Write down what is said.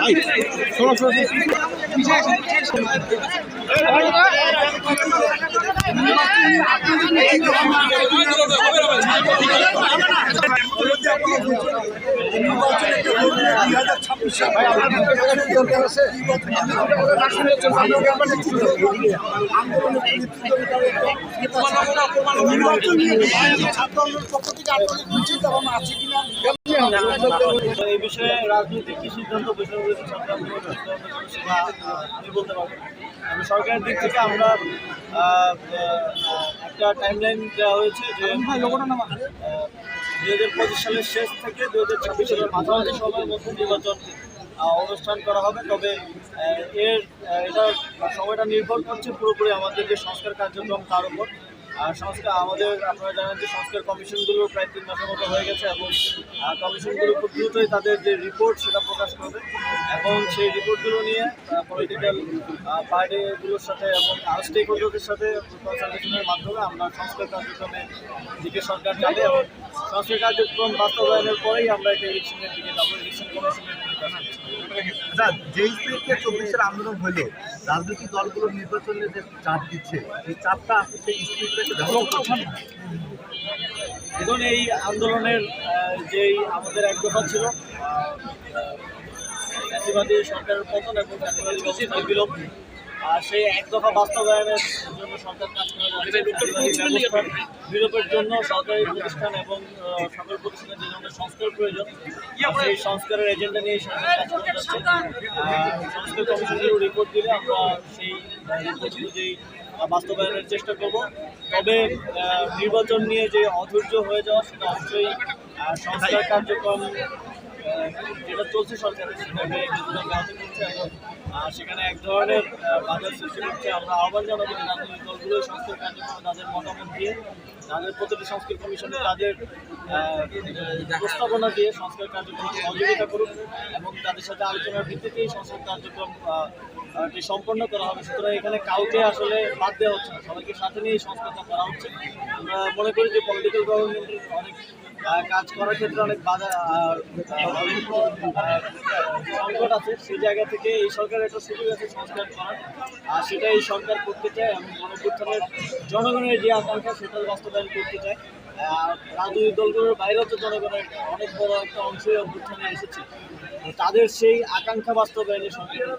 Right. এই বিষয়ে রাজনৈতিক আমি সরকারের দিক থেকে আমরা একটা টাইমলাইন দেওয়া হয়েছে যে দুই হাজার পঁচিশ সালের শেষ থেকে দুই হাজার ছাব্বিশ সালের মাঝামাঝি সময়ের মধ্যে নির্বাচন অনুষ্ঠান করা হবে। তবে এর এটা সময়টা নির্ভর করছে পুরোপুরি আমাদের যে সংস্কার কার্যক্রম, তার উপর। আর সংস্কার, আমাদের আপনারা জানেন যে সংস্কার কমিশনগুলো প্রায় তিন মাসের মতো হয়ে গেছে এবং কমিশনগুলো খুব দ্রুতই তাদের যে রিপোর্ট সেটা প্রকাশ করবে এবং সেই রিপোর্টগুলো নিয়ে পলিটিক্যাল পার্টিগুলোর সাথে এবং স্টেক হোল্ডারদের সাথে কনসালটেশনের মাধ্যমে আমরা সংস্কার কার্যক্রমে দিকে সরকার যাবে এবং সংস্কার কার্যক্রম বাস্তবায়নের পরেই আমরা একটা ইলেকশনের দিকে যাব ইলেকশন কমিশনের দিকে। আচ্ছা চব্বিশের আন্দোলন হলো রাজনৈতিক দলগুলো নির্বাচনে যে চাপ দিচ্ছে এই চাপটা সেই ব্যবহার এখন এই আন্দোলনের যেই আমাদের এক দফা ছিল আহ, সরকারের পতন এবং ব্যবস্থার বিলোপ আর সেই এক দফা বাস্তবায়নের জন্য সরকার কাজ করে বিলোপের জন্য সরকারি প্রতিষ্ঠান এবং সকল প্রতিষ্ঠানের যে সংস্কার প্রয়োজন। সেই সংস্কারের এজেন্ডা নিয়ে যাচ্ছে সংস্কার কমিশনের রিপোর্ট দিলে আমরা সেই রিপোর্ট অনুযায়ী বাস্তবায়নের চেষ্টা করব। তবে নির্বাচন নিয়ে যে অধৈর্য হয়ে যাওয়া সেটা অবশ্যই সংস্কার কার্যক্রম যেটা চলছে সরকারের সেটাকে ব্যাহত করছে এবং সেখানে এক ধরনের বাধার সৃষ্টি করছে আমরা আহ্বান জানাব যে রাজনৈতিক দলগুলো সংস্কার কার্যক্রমে তাদের মতামত দিয়ে, তাদের প্রতিটি সংস্কার কমিশনে তাদের প্রস্তাবনা দিয়ে সংস্কার কার্যক্রম সহযোগিতা করুক এবং তাদের সাথে আলোচনার ভিত্তিতেই সংস্কার কার্যক্রম সম্পন্ন করা হবে। সুতরাং এখানে কাউকে আসলে বাদ দেওয়া হচ্ছে না। সবাইকে সাথে নিয়ে সংস্কারটা করা হচ্ছে। আমরা মনে করি যে পলিটিক্যাল গভর্নমেন্টের অনেক কাজ করার ক্ষেত্রে অনেক বাধা সংকট আছে। সেই জায়গা থেকে এই সরকারের একটা সুযোগ আছে সংস্কার করার। আর সেটা এই সরকার করতে চায় এবং গণপ্রথানের জনগণের যে আকাঙ্ক্ষা সেটা বাস্তবায়ন করতে চায়। আর রাজনৈতিক দলগুলোর বাইরেও তো জনগণের অনেক বড় একটা অংশই অভ্যুত্থানে এসেছে। তাদের সেই আকাঙ্ক্ষা বাস্তবায়নে সরকারের